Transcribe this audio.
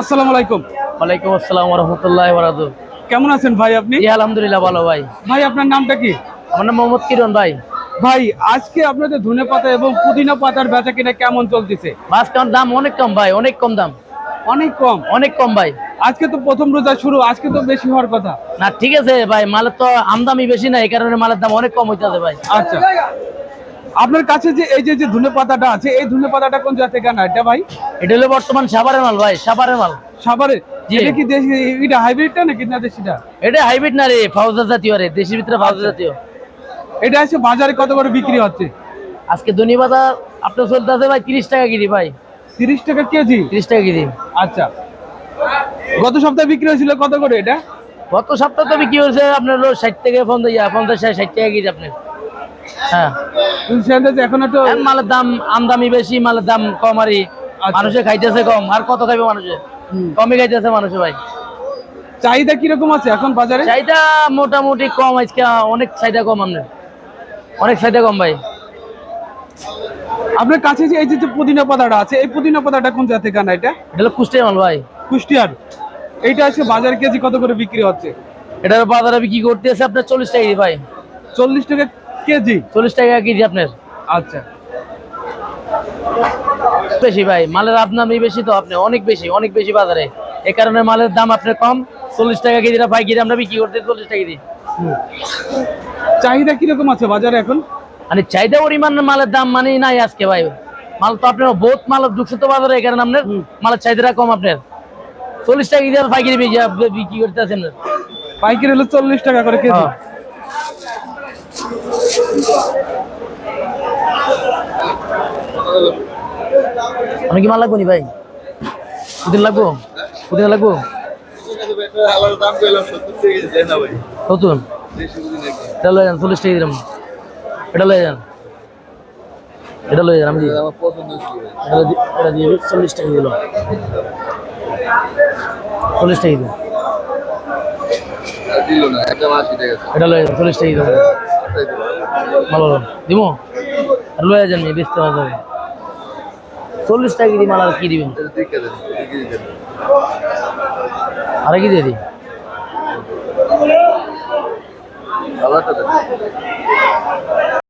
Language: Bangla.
আসসালামু আলাইকুম। ওয়ালাইকুম আসসালাম রহমতুল্লাহ কেমন আছেন ভাই আপনি? আলহামদুলিল্লাহ ভালো ভাই। ভাই আপনার নামটা কি? আমার নাম মোহাম্মদ কিরণ ভাই। ভাই আজকে আপনাদের ধনে পাতা এবং পুদিনা পাতার বেচা কিনা কেমন চলতেছে? মাছ দাম অনেক কম ভাই অনেক কম দাম। অনেক কম? অনেক কম ভাই। আজকে তো প্রথম রোজা শুরু আজকে তো বেশি হওয়ার কথা। না ঠিক আছে ভাই মালের তো আমদামি বেশি না এই কারণে মালের দাম অনেক কম হইতেছে ভাই। আচ্ছা। আপনার কাছে যে এই যে ধনে পাতাটা আছে এই ধনে পাতাটা কোন থেকে আনা এটা ভাই? এটা হলো বর্তমান সাভারের মাল ভাই সাভারের মাল। সাভারে এটা কি দেশি এটা হাইব্রিডটা নাকি না দেশিটা? এটা হাইব্রিড না রে ফাউজা জাতীয় রে দেশের ভিতরে ফাউজা জাতীয়। এটা আছে বাজারে কত করে বিক্রি হচ্ছে? আজকে ধনী বাজার আপনার চলতে আছে ভাই তিরিশ টাকা কেজি ভাই। তিরিশ টাকা কেজি? তিরিশ টাকা কেজি। আচ্ছা। গত সপ্তাহে বিক্রি হয়েছিল কত করে এটা? গত সপ্তাহ তো বিক্রি হয়েছে আপনার ষাট থেকে পঞ্চাশ ষাট টাকা কেজি আপনার। হ্যাঁ। এখন মালের দাম আমদামি বেশি মালের দাম কম আরই আচ্ছা। মানুষে খাইতেছে কম। আর কত খাইবে মানুষে? কমই খাইতেছে মানুষে ভাই। চাহিদা কীরকম আছে এখন বাজারে? চাহিদা মোটামুটি কম আজকে অনেক চাহিদা কম আপনার অনেক চাহিদা কম ভাই। আপনার কাছে যে এই যে পুদিনা পাতাটা আছে এই পুদিনা পাতাটা কোন জায়গা থেকে আনা এটা? এটা কুষ্টিয়া মাল ভাই। কুষ্টিয়ার। এইটা আছে বাজার কেজি কত করে বিক্রি হচ্ছে? এটার বাজারে বিক্রি করতেছে আপনার চল্লিশ টাকা ভাই। চল্লিশ টাকা কেজি? চল্লিশ টাকা কেজি আপনার। আচ্ছা। বেশি ভাই মালের আমদামি বেশি তো আপনি অনেক বেশি অনেক বেশি বাজারে। এই কারণে মালের দাম আপনার কম চল্লিশ টাকা কেজিটা পাইকারি আমরা বিক্রি করতে চল্লিশ টাকা কেজি। চাহিদা কীরকম আছে বাজারে এখন? মানে চাহিদা পরিমাণ মালের দাম মানে নাই আজকে ভাই। মাল তো আপনার বহুত মাল ঢুকছে তো বাজারে এই কারণে আপনার মালের চাহিদাটা কম আপনার। চল্লিশ টাকা কেজি পাইকারি বিক্রি- বিক্রি করতে আছেন। পাইকারি হলো চল্লিশ টাকা করে কেজি। অনেক কি মাল লাগবো নি ভাই? পুদিন লাগবো? পুদিন লাগবো? নতুন? এটা লয়ে যান চল্লিশ টাকা দিলাম। এটা লয়ে যান। এটা লয়ে যান আমি এটা দিয়ে চল্লিশ টাকা দিল চল্লিশ টাকা দিল এটা লয়ে যান চল্লিশ টাকা দিল ভালো দিব আর লয়ে যান নি বেচতে চল্লিশ টাকা কেজি মাল আর কি দিবেন? আর কি দিয়ে দিই?